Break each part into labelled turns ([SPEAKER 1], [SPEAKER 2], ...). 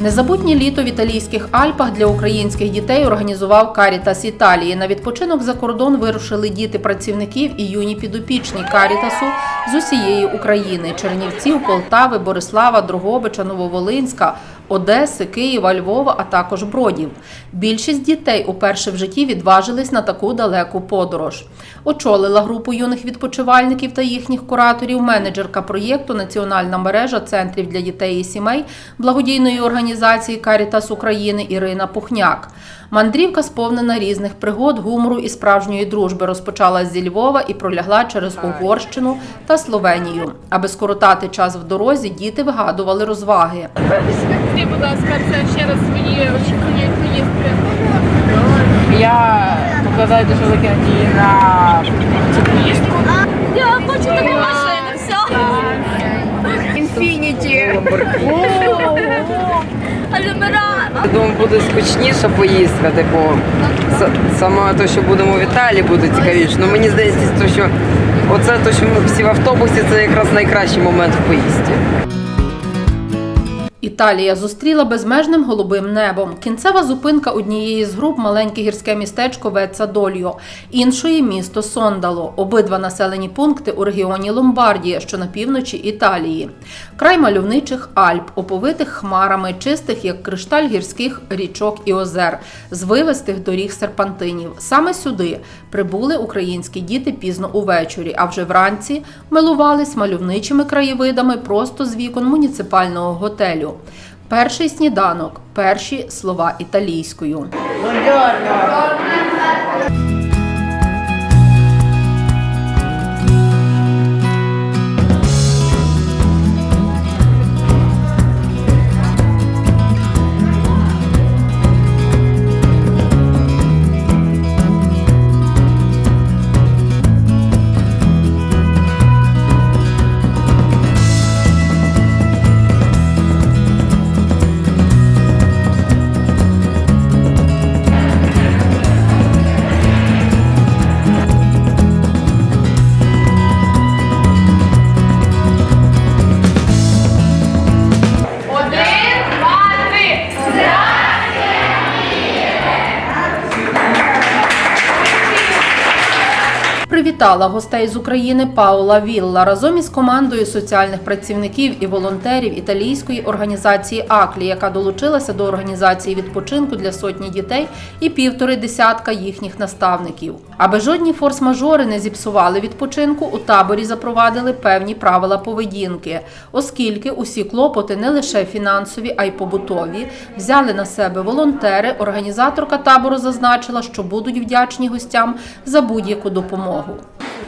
[SPEAKER 1] Незабутнє літо в італійських Альпах для українських дітей організував Карітас Італії. На відпочинок за кордон вирушили діти працівників і юні підопічні Карітасу з усієї України: Чернівців, Полтави, Борислава, Дрогобича, Нововолинська. Одеси, Києва, Львова, а також Бродів. Більшість дітей уперше в житті відважились на таку далеку подорож. Очолила групу юних відпочивальників та їхніх кураторів менеджерка проєкту Національна мережа центрів для дітей і сімей благодійної організації Карітас України Ірина Пухняк. Мандрівка сповнена різних пригод, гумору і справжньої дружби. Розпочалась зі Львова і пролягла через Угорщину та Словенію. Аби скоротати час в дорозі, діти вигадували розваги.
[SPEAKER 2] Скажіть, будь ласка, це ще раз свої очікування поїздки.
[SPEAKER 3] Я покладаю дуже великі надії на цю поїздку.
[SPEAKER 2] Я хочу таку машину, все.
[SPEAKER 3] Інфініті. Думаю, буде скучніша поїздка, типу, саме те, що будемо в Італії, буде цікавіше. Ну мені здається, що оце те, що ми всі в автобусі, це якраз найкращий момент в поїзді.
[SPEAKER 1] Італія зустріла безмежним голубим небом. Кінцева зупинка однієї з груп маленьке гірське містечко Вецадольо, іншої місто Сондало. Обидва населені пункти у регіоні Ломбардія, що на півночі Італії. Край мальовничих Альп, оповитих хмарами, чистих як кришталь гірських річок і озер, звивистих доріг серпантинів. Саме сюди прибули українські діти пізно увечері, а вже вранці милувались мальовничими краєвидами просто з вікон муніципального готелю. Перший сніданок, перші слова італійською. Привітала гостей з України Паула Вілла разом із командою соціальних працівників і волонтерів італійської організації Аклі, яка долучилася до організації відпочинку для сотні дітей і півтори десятка їхніх наставників. Аби жодні форс-мажори не зіпсували відпочинку, у таборі запровадили певні правила поведінки, оскільки усі клопоти не лише фінансові, а й побутові взяли на себе волонтери. Організаторка табору зазначила, що будуть вдячні гостям за будь-яку допомогу.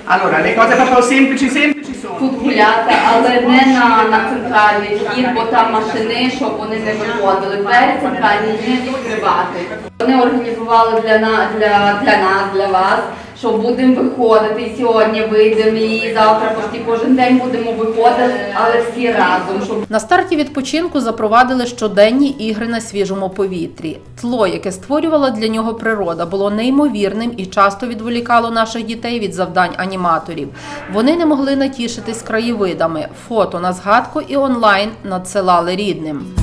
[SPEAKER 4] Allora, le cose proprio semplici semplici sono
[SPEAKER 5] тут гуляти, але не на, на центральний вхід, бо там машини, щоб вони не виходили. Двері центральні не відкривати. Вони організували для на, для, для нас, для вас, що будемо виходити сьогодні вийдемо, і завтра почти кожен день будемо виходити, але всі разом, щоб
[SPEAKER 1] На старті відпочинку запровадили щоденні ігри на свіжому повітрі. Тло, яке створювала для нього природа, було неймовірним і часто відволікало наших дітей від завдань аніматорів. Вони не могли натішитись краєвидами, фото на згадку і онлайн надсилали рідним.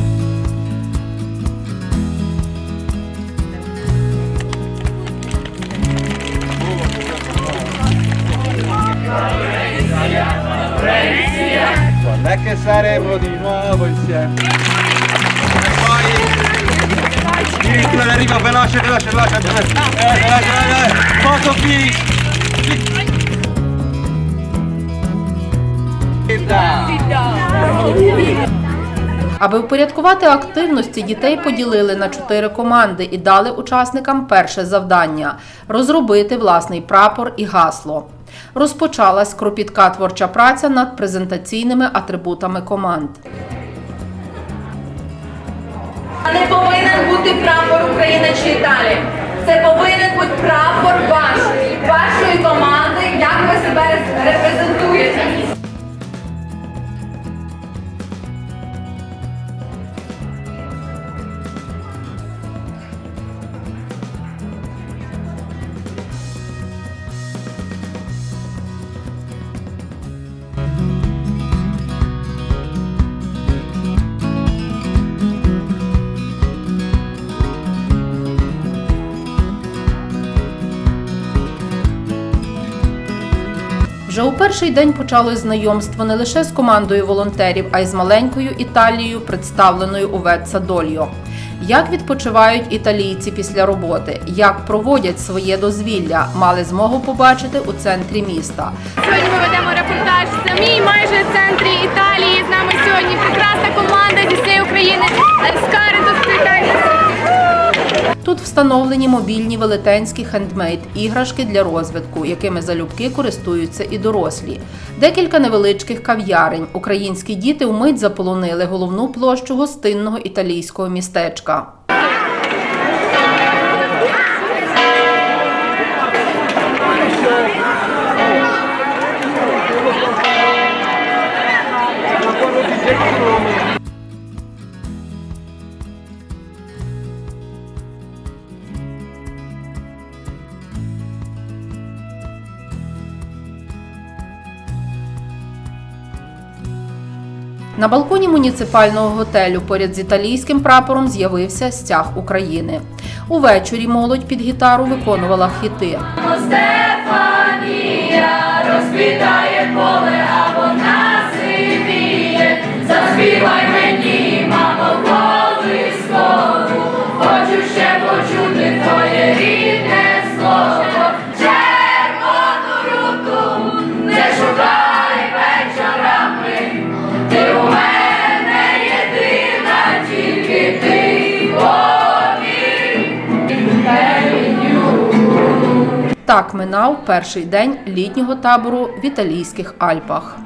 [SPEAKER 6] Non è che saremo di nuovo insieme. E poi addirittura arriva veloce, veloce, veloce, veloce. Veloce, veloce. Foto qui.
[SPEAKER 1] Аби впорядкувати активності, дітей поділили на чотири команди і дали учасникам перше завдання розробити власний прапор і гасло. Розпочалась кропітка творча праця над презентаційними атрибутами команд.
[SPEAKER 5] не повинен бути прапор України чи Італії. Це повинен бути прапор ваш, вашої команди, як ви себе репрезентуєте.
[SPEAKER 1] Вже у перший день почалось знайомство не лише з командою волонтерів, а й з маленькою Італією, представленою у Ветсадольо. Як відпочивають італійці після роботи, як проводять своє дозвілля, мали змогу побачити у центрі міста.
[SPEAKER 2] Сьогодні ми ведемо репортаж в
[SPEAKER 1] встановлені мобільні велетенські хендмейд іграшки для розвитку, якими залюбки користуються і дорослі. Декілька невеличких кав'ярень. Українські діти вмить заполонили головну площу гостинного італійського містечка. На балконі муніципального готелю поряд з італійським прапором з'явився стяг України. Увечері молодь під гітару виконувала хіти. Так минав перший день літнього табору в італійських Альпах.